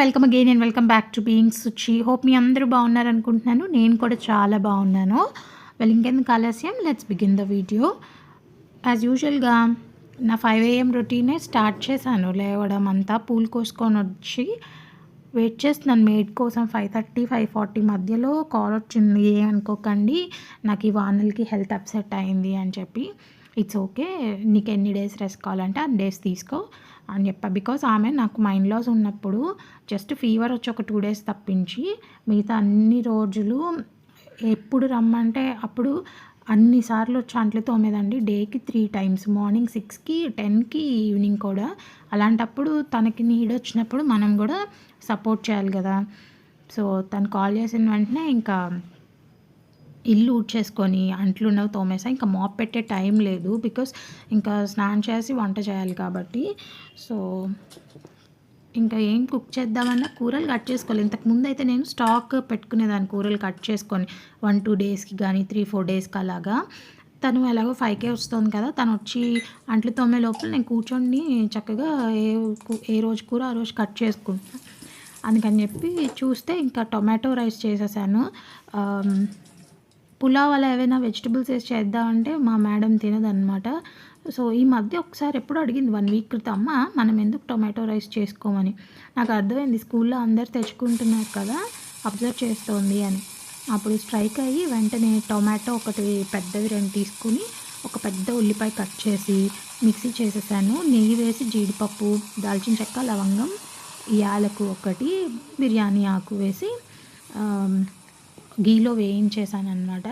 Welcome again and welcome back to being Suchi hope మీ అందరూ బాగున్నారు అనుకుంటున్నాను నేను కూడా చాలా బాగున్నాను. వెల్ ఇంకెందుకు ఆలస్యం? Let's begin the video as యూజువల్గా నా ఫైవ్ ఏఎం రొటీనే స్టార్ట్ చేశాను. లేవడం అంతా పూలు కోసుకొని వచ్చి వెయిట్ చేస్తున్నాను. మేడ్ కోసం ఫైవ్ థర్టీ ఫైవ్ ఫార్టీ మధ్యలో కాల్ వచ్చింది. అనుకోకండి నాకు ఈ వానలకి హెల్త్ అప్సెట్ అయింది అని చెప్పి. ఇట్స్ ఓకే నీకు ఎన్ని డేస్ రెస్ట్ కావాలంటే అన్ని డేస్ తీసుకో అని చెప్పా. బికాస్ ఆమె నాకు మైండ్ లాస్ ఉన్నప్పుడు జస్ట్ ఫీవర్ వచ్చి ఒక టూ డేస్ తప్పించి మిగతా అన్ని రోజులు ఎప్పుడు రమ్మంటే అప్పుడు అన్నిసార్లు వచ్చి తోమేదండి. డేకి త్రీ టైమ్స్ మార్నింగ్ సిక్స్కి టెన్కి ఈవినింగ్ కూడా. అలాంటప్పుడు తనకి నీడ్ వచ్చినప్పుడు మనం కూడా సపోర్ట్ చేయాలి కదా. సో తను కాల్ చేసిన వెంటనే ఇంకా ఇల్లు ఊడ్చేసుకొని అంట్లు ఉన్నవి తోమేసా. ఇంకా మాప్ పెట్టే టైం లేదు బికాస్ ఇంకా స్నానం చేసి వంట చేయాలి కాబట్టి. సో ఇంకా ఏం కుక్ చేద్దామన్నా కూరలు కట్ చేసుకోవాలి. ఇంతకు ముందు అయితే నేను స్టాక్ పెట్టుకునేదాన్ని కూరలు కట్ చేసుకొని. వన్ టూ డేస్కి కానీ త్రీ ఫోర్ డేస్కి అలాగా. తను ఎలాగో ఫైవ్కే వస్తుంది కదా తను వచ్చి అంట్లు తోమే లోపల నేను కూర్చొని చక్కగా ఏ ఏ రోజు కూర ఆ రోజు కట్ చేసుకుంటాను అందుకని చెప్పి చూస్తే ఇంకా టొమాటో రైస్ చేసేసాను. పులావ్ అలా ఏవైనా వెజిటబుల్స్ వేసి చేద్దామంటే మా మేడం తినదనమాట సో ఈ మధ్య ఒకసారి ఎప్పుడు అడిగింది వన్ వీక్ క్రితం అమ్మ మనం ఎందుకు టొమాటో రైస్ చేసుకోమని? నాకు అర్థమైంది స్కూల్లో అందరు తెచ్చుకుంటున్నారు కదా అబ్జర్వ్ చేస్తోంది అని. అప్పుడు స్ట్రైక్ అయ్యి వెంటనే టొమాటో ఒకటి పెద్దవి రెండు తీసుకుని ఒక పెద్ద ఉల్లిపాయ కట్ చేసి మిక్సీ చేసేసాను. నెయ్యి వేసి జీడిపప్పు దాల్చిన చెక్క లవంగం యాలకు ఒకటి బిర్యానీ ఆకు వేసి గీలో వేయించేసాను అనమాట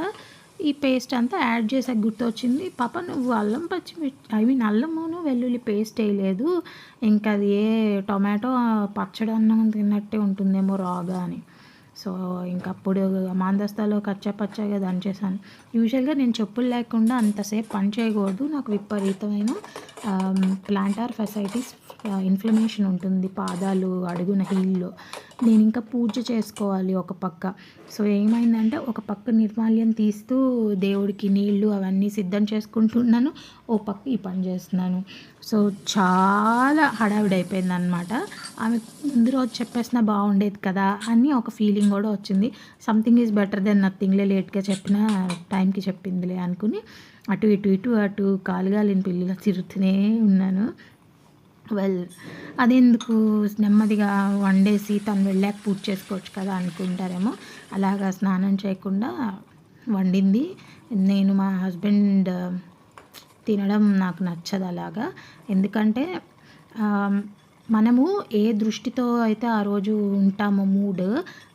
ఈ పేస్ట్ అంతా యాడ్ చేసాక గుర్తొచ్చింది. పాప నువ్వు అల్లం పచ్చిమిర్చి ఐ మీన్ అల్లమును వెల్లుల్లి పేస్ట్ వేయలేదు. ఇంకా అది ఏ టొమాటో పచ్చడి అన్నం తిన్నట్టే ఉంటుందేమో రాగా అని. సో ఇంకప్పుడు మాందస్తాలో కచ్చా పచ్చగా దంచేసాను యూజువల్గా నేను చెప్పులు లేకుండా అంతసేపు పని చేయకూడదు. నాకు విపరీతమైన ప్లాంటార్ ఫెసైటీస్ ఇన్ఫ్లమేషన్ ఉంటుంది. పాదాలు అడుగున హీల్లో. నేను ఇంకా పూజ చేసుకోవాలి ఒక పక్క. సో ఏమైందంటే ఒక పక్క నిర్మాల్యం తీస్తూ దేవుడికి నీళ్ళు అవన్నీ సిద్ధం చేసుకుంటున్నాను ఓ పక్క ఈ పని చేస్తున్నాను. సో చాలా హడావిడి అనమాట ఆమె ముందు రోజు చెప్పేసిన బాగుండేది కదా అని ఒక ఫీలింగ్ కూడా వచ్చింది. సంథింగ్ ఈజ్ బెటర్ దెన్ నథింగ్లే లేట్గా చెప్పిన టైంకి చెప్పిందిలే అనుకుని అటు ఇటు ఇటు అటు కాలుగాలిన పిల్లలు తిరుగుతూనే ఉన్నాను. వెల్ అదెందుకు నెమ్మదిగా వండేసి తను వెళ్ళాక పూజ చేసుకోవచ్చు కదా అనుకుంటారేమో. అలాగా స్నానం చేయకుండా వండింది. నేను మా హస్బెండ్ తినడం నాకు నచ్చదు అలాగా. ఎందుకంటే మనము ఏ దృష్టితో అయితే ఆ రోజు ఉంటామో మూడ్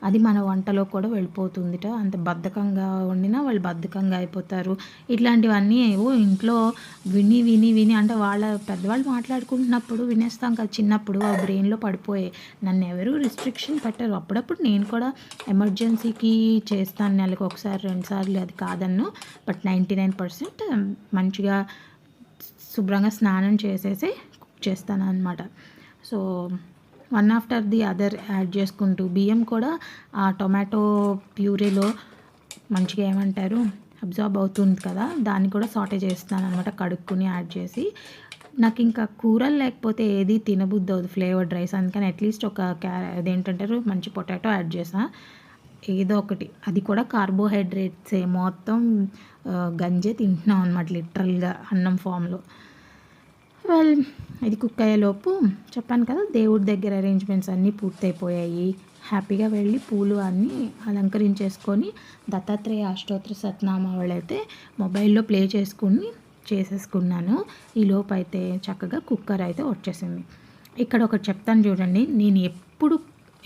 అది మన వంటలో కూడా వెళ్ళిపోతుందిట. అంత బద్ధకంగా వండినా వాళ్ళు బద్ధకంగా అయిపోతారు. ఇట్లాంటివన్నీ ఏవో ఇంట్లో విని విని విని అంటే వాళ్ళ పెద్దవాళ్ళు మాట్లాడుకుంటున్నప్పుడు వినేస్తాం కదా చిన్నప్పుడు ఆ బ్రెయిన్లో పడిపోయే. నన్ను ఎవరు రిస్ట్రిక్షన్ పెట్టరు. అప్పుడప్పుడు నేను కూడా ఎమర్జెన్సీకి చేస్తాను నెలకు ఒకసారి రెండుసార్లు అది కాదన్ను. బట్ నైంటీ నైన్ పర్సెంట్ మంచిగా శుభ్రంగా స్నానం చేసేసి కుక్ చేస్తాను అనమాట so one after the other add చేసుకుంటూ బియ్యం కూడా ఆ టొమాటో ప్యూరీలో మంచిగా ఏమంటారు అబ్జార్బ్ అవుతుంది కదా దాన్ని కూడా సాటే చేస్తాను అనమాట కడుక్కుని యాడ్ చేసి. నాకు ఇంకా కూరలు లేకపోతే ఏది తినబుద్ది అవుతుంది ఫ్లేవర్డ్ రైస్ అందుకని అట్లీస్ట్ ఒక క్యా అదేంటంటారు మంచి పొటాటో యాడ్ చేసా. ఏదో ఒకటి అది కూడా కార్బోహైడ్రేట్సే మొత్తం గంజే తింటున్నాం అనమాట లిటరల్గా అన్నం ఫామ్లో. వెల్ ఇది కుక్ అయ్యేలోపు చెప్పాను కదా దేవుడి దగ్గర అరేంజ్మెంట్స్ అన్నీ పూర్తయిపోయాయి. హ్యాపీగా వెళ్ళి పూలు అన్నీ అలంకరించేసుకొని దత్తాత్రేయ అష్టోత్తర సత్నామావళి అయితే మొబైల్లో ప్లే చేసుకుని చేసేసుకున్నాను. ఈ అయితే చక్కగా కుక్కర్ అయితే వచ్చేసింది. ఇక్కడ ఒకటి చెప్తాను చూడండి నేను ఎప్పుడు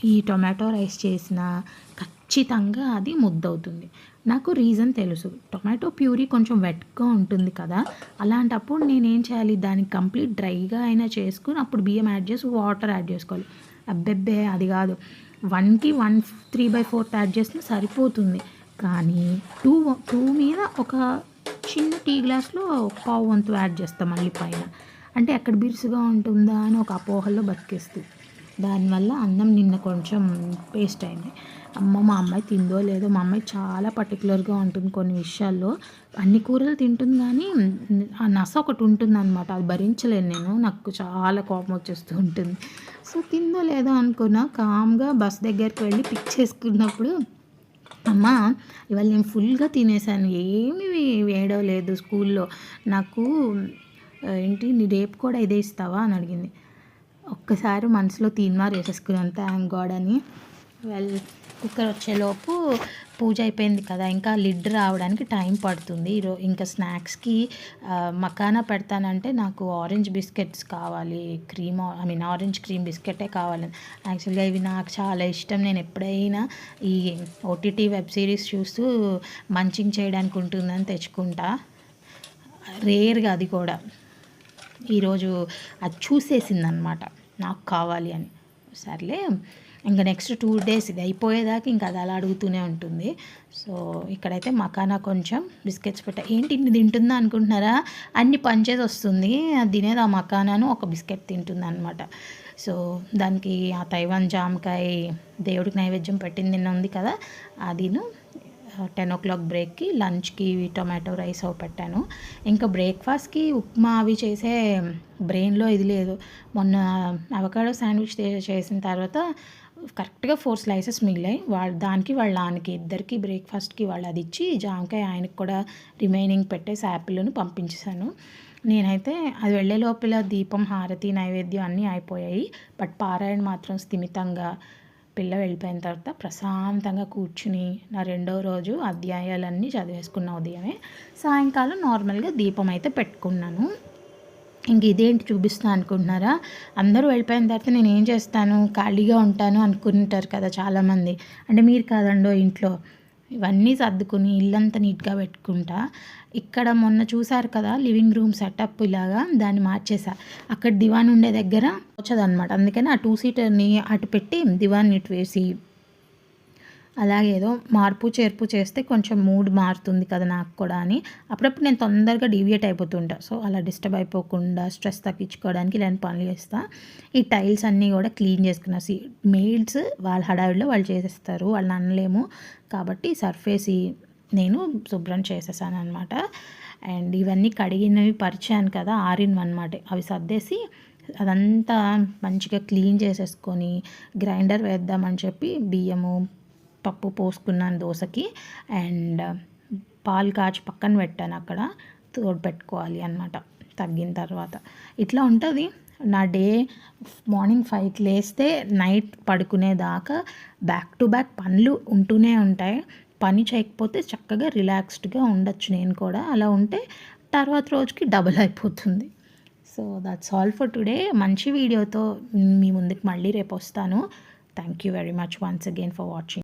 ఈ టొమాటో రైస్ చేసిన ఖచ్చితంగా అది ముద్దవుతుంది. నాకు రీజన్ తెలుసు. టొమాటో ప్యూరీ కొంచెం వెట్గా ఉంటుంది కదా. అలాంటప్పుడు నేనేం చేయాలి? దానికి కంప్లీట్ డ్రైగా అయినా చేసుకుని అప్పుడు బియ్యం యాడ్ చేసి వాటర్ యాడ్ చేసుకోవాలి. అబ్బెబ్బే అది కాదు. వన్కి one three by fourth add చేస్తే సరిపోతుంది. కానీ టూ టూ మీద ఒక చిన్న టీ గ్లాస్లో పావు వంతు యాడ్ చేస్తాం మళ్ళీ పైన. అంటే ఎక్కడ బిరుసుగా ఉంటుందా అని ఒక అపోహల్లో బతికేస్తుంది దానివల్ల అన్నం నిన్న కొంచెం పేస్ట్ అయింది. అమ్మ మా అమ్మాయి తిందో లేదో మా అమ్మాయి చాలా పర్టికులర్గా ఉంటుంది కొన్ని విషయాల్లో. అన్ని కూరలు తింటుంది కానీ ఆ నస ఒకటి ఉంటుంది అనమాట అది భరించలేను నేను. నాకు చాలా కోపం వచ్చేస్తూ ఉంటుంది. సో తిందో లేదో అనుకున్నా కామ్గా బస్ దగ్గరికి వెళ్ళి పిక్ చేసుకున్నప్పుడు అమ్మ ఇవాళ నేను ఫుల్గా తినేసాను. ఏమి వేయడం లేదు స్కూల్లో. నాకు ఏంటి నీ రేపు కూడా ఇదే ఇస్తావా? అని అడిగింది. ఒక్కసారి మనసులో తీన్మార్ వేసేసుకున్నాను థ్యాంక్ గాడ్ అని. వెల్ కుక్కర్ వచ్చేలోపు పూజ అయిపోయింది కదా ఇంకా లిడ్ రావడానికి టైం పడుతుంది. ఈరో ఇంకా స్నాక్స్కి మకానా పెడతానంటే నాకు ఆరెంజ్ బిస్కెట్స్ కావాలి. Cream I mean orange cream బిస్కెటే కావాలి. యాక్చువల్గా ఇవి నాకు చాలా ఇష్టం. నేను ఎప్పుడైనా ఈ ఓటీటీ వెబ్ సిరీస్ చూస్తూ మంచింగ్ చేయడానికి ఉంటుందని తెచ్చుకుంటా. రేర్గా అది కూడా. ఈరోజు అది చూసేసింది అనమాట నాకు కావాలి అని. సర్లే ఇంకా నెక్స్ట్ టూ డేస్ ఇది అయిపోయేదాకా ఇంకా అది అలా అడుగుతూనే ఉంటుంది. సో ఇక్కడైతే మకానా కొంచెం బిస్కెట్స్ పెట్టా ఏంటి ఇన్ని తింటుందా అనుకుంటున్నారా? అన్ని పంచేసి వస్తుంది. అది తినేది ఆ మకానాను ఒక బిస్కెట్ తింటుంది అనమాట సో దానికి ఆ తైవాన్ జామకాయ దేవుడికి నైవేద్యం పెట్టింది నిన్న ఉంది కదా అదిను టెన్ ఓ క్లాక్ బ్రేక్కి లంచ్కి టొమాటో రైస్ అవి పెట్టాను. ఇంకా బ్రేక్ఫాస్ట్కి ఉప్మా అవి చేసే బ్రెయిన్లో ఇది లేదు. మొన్న అవకాడో శాండ్విచ్ చేసిన తర్వాత కరెక్ట్గా ఫోర్ స్లైసెస్ మిగిలాయి. వాళ్ళ దానికి వాళ్ళ నాన్నకి ఇద్దరికి బ్రేక్ఫాస్ట్కి వాళ్ళు అది ఇచ్చి జామకాయ ఆయనకి కూడా రిమైనింగ్ పెట్టేసి యాపిల్ను పంపించేశాను. నేనైతే అది వెళ్ళే లోపల దీపం హారతి నైవేద్యం అన్నీ అయిపోయాయి. బట్ పారాయణ మాత్రం స్థిమితంగా పిల్ల వెళ్ళిపోయిన తర్వాత ప్రశాంతంగా కూర్చుని నా రెండో రోజు అధ్యాయాలన్నీ చదివేసుకున్న ఉదయమే సాయంకాలం నార్మల్గా దీపం అయితే పెట్టుకున్నాను. ఇంక ఇదేంటి చూపిస్తా అనుకుంటున్నారా? అందరూ వెళ్ళిపోయిన తర్వాత నేను ఏం చేస్తాను? ఖాళీగా ఉంటాను అనుకుంటారు కదా చాలామంది. అంటే మీరు కాదండో ఇంట్లో. ఇవన్నీ సర్దుకుని ఇల్లంతా నీట్గా పెట్టుకుంటా. ఇక్కడ మొన్న చూసారు కదా లివింగ్ రూమ్ సెటప్ ఇలాగా దాన్ని మార్చేసా. అక్కడ దివాన్ ఉండే దగ్గర వచ్చదనమాట అందుకని ఆ టూ సీటర్ని అటు పెట్టి దివాన్ ఇటు వేసి అలాగే ఏదో మార్పు చేర్పు చేస్తే కొంచెం మూడ్ మారుతుంది కదా నాకు కూడా అని. అప్పుడప్పుడు నేను తొందరగా డివియేట్ అయిపోతుంటా. సో అలా డిస్టర్బ్ అయిపోకుండా స్ట్రెస్ తగ్గించుకోవడానికి ఇలాంటి పనులు చేస్తా. ఈ టైల్స్ అన్నీ కూడా క్లీన్ చేసుకున్నా. సీ మెయిడ్స్ వాళ్ళ హడావిడిలో వాళ్ళు చేసేస్తారు వాళ్ళు అనలేము కాబట్టి సర్ఫేసి నేను శుభ్రం చేసేసాను అనమాట అండ్ ఇవన్నీ కడిగినవి పరిచాను కదా ఆరిన్ అనమాట అవి సర్దేసి అదంతా మంచిగా క్లీన్ చేసేసుకొని గ్రైండర్ వేద్దామని చెప్పి బియ్యము పప్పు పోసుకున్నాను దోశకి. అండ్ పాలు కాచి పక్కన పెట్టాను అక్కడ. తోడు పెట్టుకోవాలి అనమాట తగ్గిన తర్వాత. ఇట్లా ఉంటుంది. నా డే మార్నింగ్ ఫైవ్కి లేస్తే నైట్ పడుకునేదాకా బ్యాక్ టు బ్యాక్ పనులు ఉంటూనే ఉంటాయి. పని చేయకపోతే చక్కగా రిలాక్స్డ్గా ఉండొచ్చు నేను కూడా. అలా ఉంటే తర్వాత రోజుకి డబుల్ అయిపోతుంది. So that's all for today మంచి వీడియోతో మీ ముందుకు మళ్ళీ రేపు వస్తాను. Thank you very much once again for watching